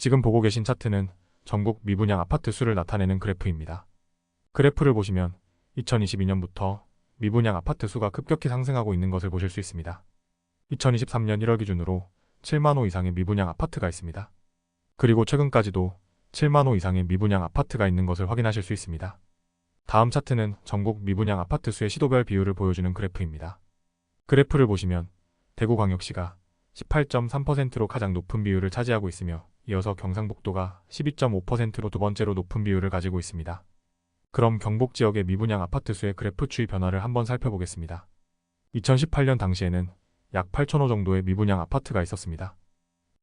지금 보고 계신 차트는 전국 미분양 아파트 수를 나타내는 그래프입니다. 그래프를 보시면 2022년부터 미분양 아파트 수가 급격히 상승하고 있는 것을 보실 수 있습니다. 2023년 1월 기준으로 7만 호 이상의 미분양 아파트가 있습니다. 그리고 최근까지도 7만 호 이상의 미분양 아파트가 있는 것을 확인하실 수 있습니다. 다음 차트는 전국 미분양 아파트 수의 시도별 비율을 보여주는 그래프입니다. 그래프를 보시면 대구광역시가 18.3%로 가장 높은 비율을 차지하고 있으며 이어서 경상북도가 12.5%로 두 번째로 높은 비율을 가지고 있습니다. 그럼 경북 지역의 미분양 아파트 수의 그래프 추이 변화를 한번 살펴보겠습니다. 2018년 당시에는 약 8,000호 정도의 미분양 아파트가 있었습니다.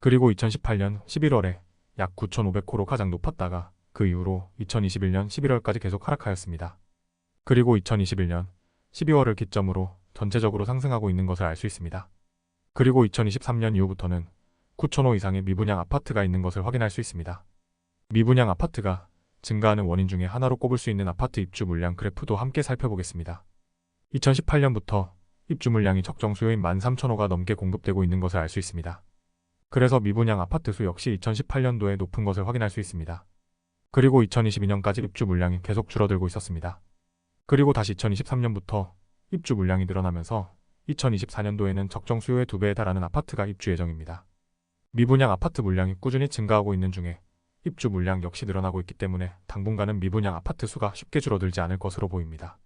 그리고 2018년 11월에 약 9,500호로 가장 높았다가 그 이후로 2021년 11월까지 계속 하락하였습니다. 그리고 2021년 12월을 기점으로 전체적으로 상승하고 있는 것을 알 수 있습니다. 그리고 2023년 이후부터는 9,000호 이상의 미분양 아파트가 있는 것을 확인할 수 있습니다. 미분양 아파트가 증가하는 원인 중에 하나로 꼽을 수 있는 아파트 입주 물량 그래프도 함께 살펴보겠습니다. 2018년부터 입주 물량이 적정 수요인 13,000호가 넘게 공급되고 있는 것을 알 수 있습니다. 그래서 미분양 아파트 수 역시 2018년도에 높은 것을 확인할 수 있습니다. 그리고 2022년까지 입주 물량이 계속 줄어들고 있었습니다. 그리고 다시 2023년부터 입주 물량이 늘어나면서 2024년도에는 적정 수요의 2배에 달하는 아파트가 입주 예정입니다. 미분양 아파트 물량이 꾸준히 증가하고 있는 중에 입주 물량 역시 늘어나고 있기 때문에 당분간은 미분양 아파트 수가 쉽게 줄어들지 않을 것으로 보입니다.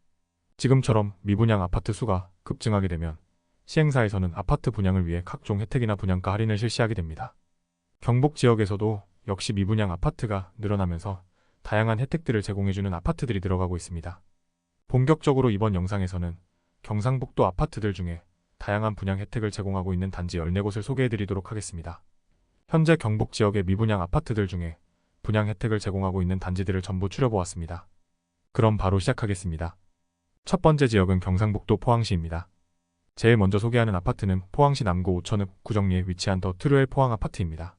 지금처럼 미분양 아파트 수가 급증하게 되면 시행사에서는 아파트 분양을 위해 각종 혜택이나 분양가 할인을 실시하게 됩니다. 경북 지역에서도 역시 미분양 아파트가 늘어나면서 다양한 혜택들을 제공해주는 아파트들이 들어가고 있습니다. 본격적으로 이번 영상에서는 경상북도 아파트들 중에 다양한 분양 혜택을 제공하고 있는 단지 14곳을 소개해드리도록 하겠습니다. 현재 경북 지역의 미분양 아파트들 중에 분양 혜택을 제공하고 있는 단지들을 전부 추려보았습니다. 그럼 바로 시작하겠습니다. 첫 번째 지역은 경상북도 포항시입니다. 제일 먼저 소개하는 아파트는 포항시 남구 오천읍 구정리에 위치한 더 트루엘 포항 아파트입니다.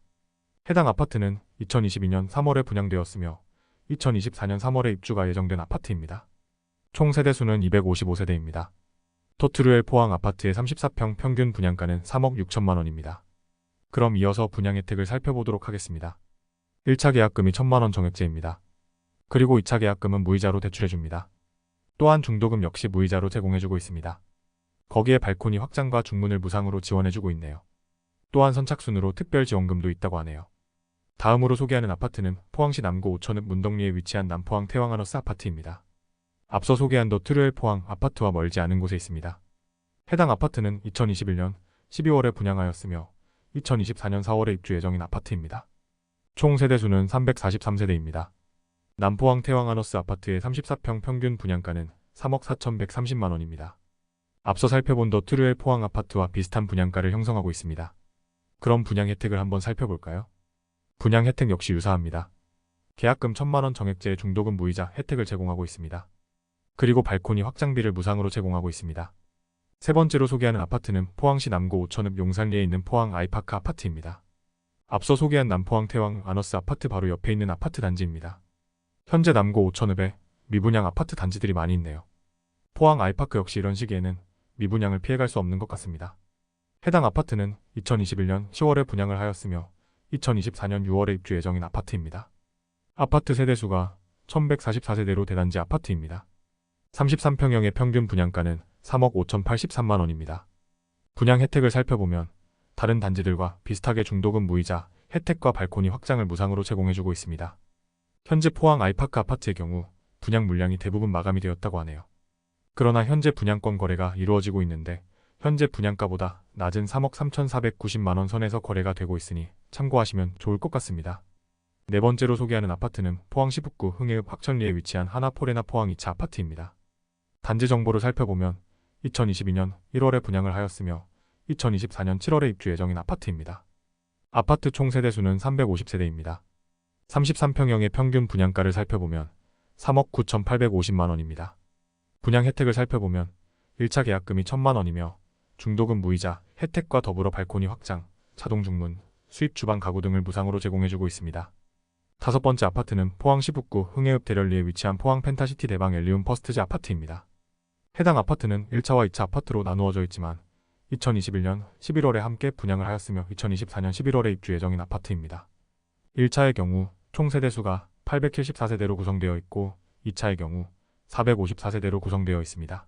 해당 아파트는 2022년 3월에 분양되었으며 2024년 3월에 입주가 예정된 아파트입니다. 총 세대수는 255세대입니다. 터트루엘 포항 아파트의 34평 평균 분양가는 3억 6천만 원입니다. 그럼 이어서 분양 혜택을 살펴보도록 하겠습니다. 1차 계약금이 1천만 원 정액제입니다. 그리고 2차 계약금은 무이자로 대출해줍니다. 또한 중도금 역시 무이자로 제공해주고 있습니다. 거기에 발코니 확장과 중문을 무상으로 지원해주고 있네요. 또한 선착순으로 특별 지원금도 있다고 하네요. 다음으로 소개하는 아파트는 포항시 남구 오천읍 문덕리에 위치한 남포항 태왕하너스 아파트입니다. 앞서 소개한 더 트루엘 포항 아파트와 멀지 않은 곳에 있습니다. 해당 아파트는 2021년 12월에 분양하였으며 2024년 4월에 입주 예정인 아파트입니다. 총 세대수는 343세대입니다. 남포항 태왕하너스 아파트의 34평 평균 분양가는 3억 4,130만 원입니다. 앞서 살펴본 더 트루엘 포항 아파트와 비슷한 분양가를 형성하고 있습니다. 그럼 분양 혜택을 한번 살펴볼까요? 분양 혜택 역시 유사합니다. 계약금 1천만 원 정액제의 중도금 무이자 혜택을 제공하고 있습니다. 그리고 발코니 확장비를 무상으로 제공하고 있습니다. 세 번째로 소개하는 아파트는 포항시 남구 오천읍 용산리에 있는 포항 아이파크 아파트입니다. 앞서 소개한 남포항 태왕 아너스 아파트 바로 옆에 있는 아파트 단지입니다. 현재 남구 오천읍에 미분양 아파트 단지들이 많이 있네요. 포항 아이파크 역시 이런 시기에는 미분양을 피해갈 수 없는 것 같습니다. 해당 아파트는 2021년 10월에 분양을 하였으며 2024년 6월에 입주 예정인 아파트입니다. 아파트 세대수가 1144세대로 대단지 아파트입니다. 33평형의 평균 분양가는 3억 5,083만 원입니다. 분양 혜택을 살펴보면 다른 단지들과 비슷하게 중도금 무이자 혜택과 발코니 확장을 무상으로 제공해주고 있습니다. 현재 포항 아이파크 아파트의 경우 분양 물량이 대부분 마감이 되었다고 하네요. 그러나 현재 분양권 거래가 이루어지고 있는데 현재 분양가보다 낮은 3억 3,490만 원 선에서 거래가 되고 있으니 참고하시면 좋을 것 같습니다. 네 번째로 소개하는 아파트는 포항시 북구 흥해읍 학천리에 위치한 하나포레나 포항 2차 아파트입니다. 단지 정보를 살펴보면 2022년 1월에 분양을 하였으며 2024년 7월에 입주 예정인 아파트입니다. 아파트 총 세대수는 350세대입니다. 33평형의 평균 분양가를 살펴보면 3억 9,850만 원입니다. 분양 혜택을 살펴보면 1차 계약금이 1천만 원이며 중도금 무이자 혜택과 더불어 발코니 확장, 자동 중문, 수입 주방 가구 등을 무상으로 제공해주고 있습니다. 다섯 번째 아파트는 포항시 북구 흥해읍 대련리에 위치한 포항 펜타시티 대방 엘리움 퍼스트즈 아파트입니다. 해당 아파트는 1차와 2차 아파트로 나누어져 있지만 2021년 11월에 함께 분양을 하였으며 2024년 11월에 입주 예정인 아파트입니다. 1차의 경우 총 세대수가 874세대로 구성되어 있고 2차의 경우 454세대로 구성되어 있습니다.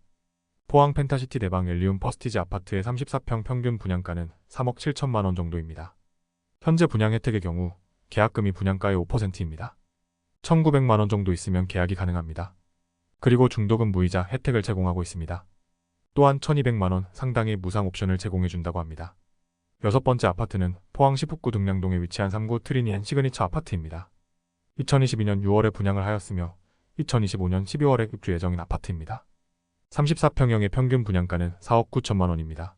포항 펜타시티 대방 엘리움 퍼스티지 아파트의 34평 평균 분양가는 3억 7천만 원 정도입니다. 현재 분양 혜택의 경우 계약금이 분양가의 5%입니다. 1,900만 원 정도 있으면 계약이 가능합니다. 그리고 중도금 무이자 혜택을 제공하고 있습니다. 또한 1,200만 원 상당의 무상 옵션을 제공해 준다고 합니다. 여섯 번째 아파트는 포항시 북구 등량동에 위치한 3구 트리니엔 시그니처 아파트입니다. 2022년 6월에 분양을 하였으며 2025년 12월에 입주 예정인 아파트입니다. 34평형의 평균 분양가는 4억 9천만 원입니다.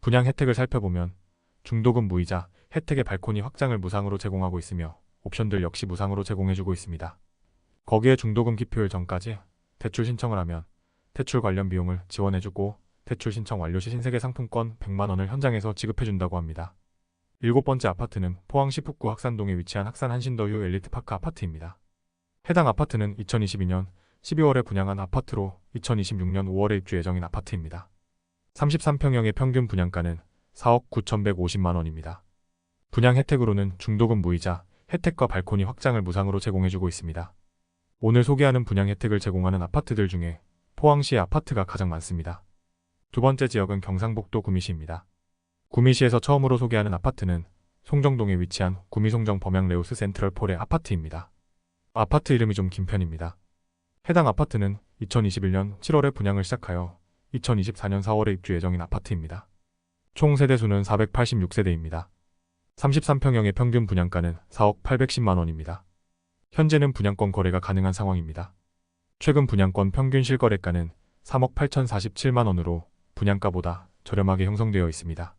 분양 혜택을 살펴보면 중도금 무이자 혜택의 발코니 확장을 무상으로 제공하고 있으며 옵션들 역시 무상으로 제공해주고 있습니다. 거기에 중도금 기표일 전까지 대출 신청을 하면 대출 관련 비용을 지원해주고 대출 신청 완료 시 신세계 상품권 100만 원을 현장에서 지급해준다고 합니다. 일곱 번째 아파트는 포항시 북구 학산동에 위치한 학산 한신더휴 엘리트파크 아파트입니다. 해당 아파트는 2022년 12월에 분양한 아파트로 2026년 5월에 입주 예정인 아파트입니다. 33평형의 평균 분양가는 4억 9,150만 원입니다. 분양 혜택으로는 중도금 무이자 혜택과 발코니 확장을 무상으로 제공해주고 있습니다. 오늘 소개하는 분양 혜택을 제공하는 아파트들 중에 포항시의 아파트가 가장 많습니다. 두 번째 지역은 경상북도 구미시입니다. 구미시에서 처음으로 소개하는 아파트는 송정동에 위치한 구미송정 범양 레우스 센트럴 폴의 아파트입니다. 아파트 이름이 좀 긴 편입니다. 해당 아파트는 2021년 7월에 분양을 시작하여 2024년 4월에 입주 예정인 아파트입니다. 총 세대수는 486세대입니다. 33평형의 평균 분양가는 4억 810만 원입니다. 현재는 분양권 거래가 가능한 상황입니다. 최근 분양권 평균 실거래가는 3억 8,047만 원으로 분양가보다 저렴하게 형성되어 있습니다.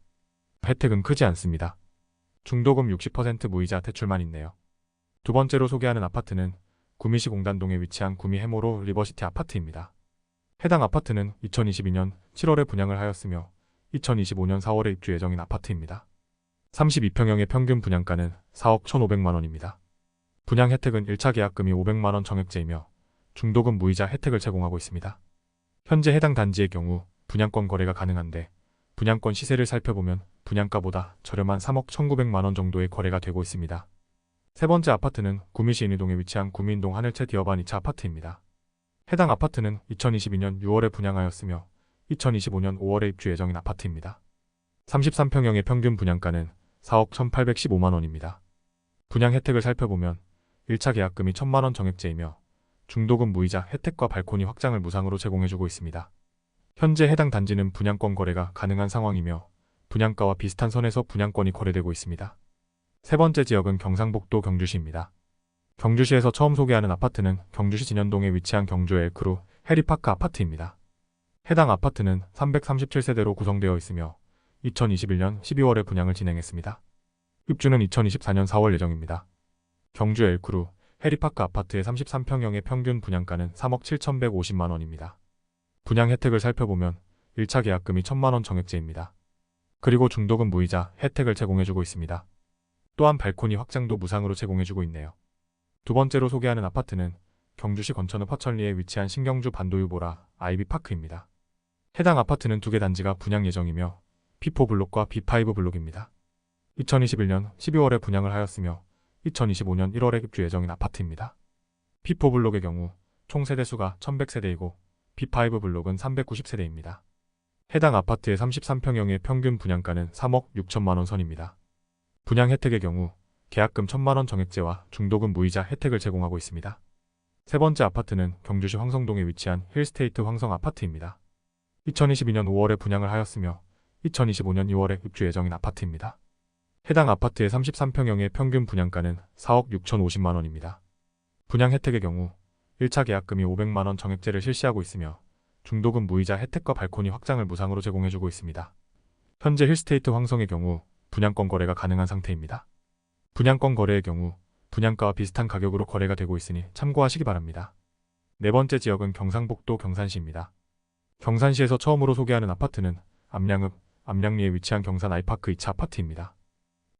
혜택은 크지 않습니다. 중도금 60% 무이자 대출만 있네요. 두 번째로 소개하는 아파트는 구미시 공단동에 위치한 구미 해모로 리버시티 아파트입니다. 해당 아파트는 2022년 7월에 분양을 하였으며 2025년 4월에 입주 예정인 아파트입니다. 32평형의 평균 분양가는 4억 1,500만 원입니다. 분양 혜택은 1차 계약금이 500만 원 정액제이며 중도금 무이자 혜택을 제공하고 있습니다. 현재 해당 단지의 경우 분양권 거래가 가능한데 분양권 시세를 살펴보면 분양가보다 저렴한 3억 1,900만 원 정도의 거래가 되고 있습니다. 세 번째 아파트는 구미시 인이동에 위치한 구미인동 하늘채 디어반 2차 아파트입니다. 해당 아파트는 2022년 6월에 분양하였으며 2025년 5월에 입주 예정인 아파트입니다. 33평형의 평균 분양가는 4억 1,815만 원입니다. 분양 혜택을 살펴보면 1차 계약금이 1,000만 원 정액제이며 중도금 무이자 혜택과 발코니 확장을 무상으로 제공해주고 있습니다. 현재 해당 단지는 분양권 거래가 가능한 상황이며 분양가와 비슷한 선에서 분양권이 거래되고 있습니다. 세 번째 지역은 경상북도 경주시입니다. 경주시에서 처음 소개하는 아파트는 경주시 진현동에 위치한 경주 엘크루 해리파크 아파트입니다. 해당 아파트는 337세대로 구성되어 있으며 2021년 12월에 분양을 진행했습니다. 입주는 2024년 4월 예정입니다. 경주 엘크루 해리파크 아파트의 33평형의 평균 분양가는 3억 7,150만 원입니다. 분양 혜택을 살펴보면 1차 계약금이 1천만 원 정액제입니다. 그리고 중도금 무이자 혜택을 제공해주고 있습니다. 또한 발코니 확장도 무상으로 제공해주고 있네요. 두 번째로 소개하는 아파트는 경주시 건천읍 화천리에 위치한 신경주 반도유보라 아이비파크입니다. 해당 아파트는 두 개 단지가 분양 예정이며 P4 블록과 B5 블록입니다. 2021년 12월에 분양을 하였으며 2025년 1월에 입주 예정인 아파트입니다. P4 블록의 경우 총 세대수가 1100세대이고 B5 블록은 390세대입니다. 해당 아파트의 33평형의 평균 분양가는 3억 6천만 원 선입니다. 분양 혜택의 경우 계약금 1천만 원 정액제와 중도금 무이자 혜택을 제공하고 있습니다. 세 번째 아파트는 경주시 황성동에 위치한 힐스테이트 황성 아파트입니다. 2022년 5월에 분양을 하였으며 2025년 2월에 입주 예정인 아파트입니다. 해당 아파트의 33평형의 평균 분양가는 4억 6,050만 원입니다. 분양 혜택의 경우 1차 계약금이 500만 원 정액제를 실시하고 있으며 중도금 무이자 혜택과 발코니 확장을 무상으로 제공해주고 있습니다. 현재 힐스테이트 황성의 경우 분양권 거래가 가능한 상태입니다. 분양권 거래의 경우 분양가와 비슷한 가격으로 거래가 되고 있으니 참고하시기 바랍니다. 네 번째 지역은 경상북도 경산시입니다. 경산시에서 처음으로 소개하는 아파트는 암량읍, 암량리에 위치한 경산 아이파크 2차 아파트입니다.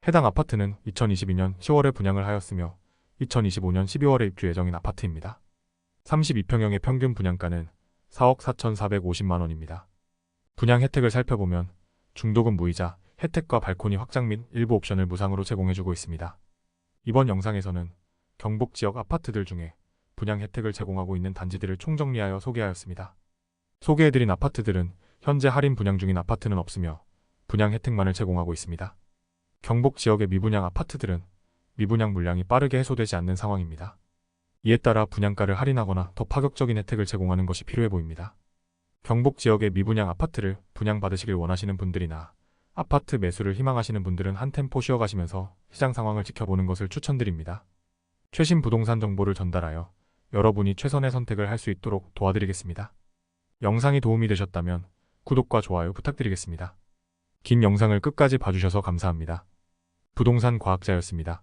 해당 아파트는 2022년 10월에 분양을 하였으며 2025년 12월에 입주 예정인 아파트입니다. 32평형의 평균 분양가는 4억 4,450만 원입니다. 분양 혜택을 살펴보면 중도금 무이자, 혜택과 발코니 확장 및 일부 옵션을 무상으로 제공해주고 있습니다. 이번 영상에서는 경북 지역 아파트들 중에 분양 혜택을 제공하고 있는 단지들을 총정리하여 소개하였습니다. 소개해드린 아파트들은 현재 할인 분양 중인 아파트는 없으며 분양 혜택만을 제공하고 있습니다. 경북 지역의 미분양 아파트들은 미분양 물량이 빠르게 해소되지 않는 상황입니다. 이에 따라 분양가를 할인하거나 더 파격적인 혜택을 제공하는 것이 필요해 보입니다. 경북 지역의 미분양 아파트를 분양받으시길 원하시는 분들이나 아파트 매수를 희망하시는 분들은 한 템포 쉬어가시면서 시장 상황을 지켜보는 것을 추천드립니다. 최신 부동산 정보를 전달하여 여러분이 최선의 선택을 할 수 있도록 도와드리겠습니다. 영상이 도움이 되셨다면 구독과 좋아요 부탁드리겠습니다. 긴 영상을 끝까지 봐주셔서 감사합니다. 부동산 과학자였습니다.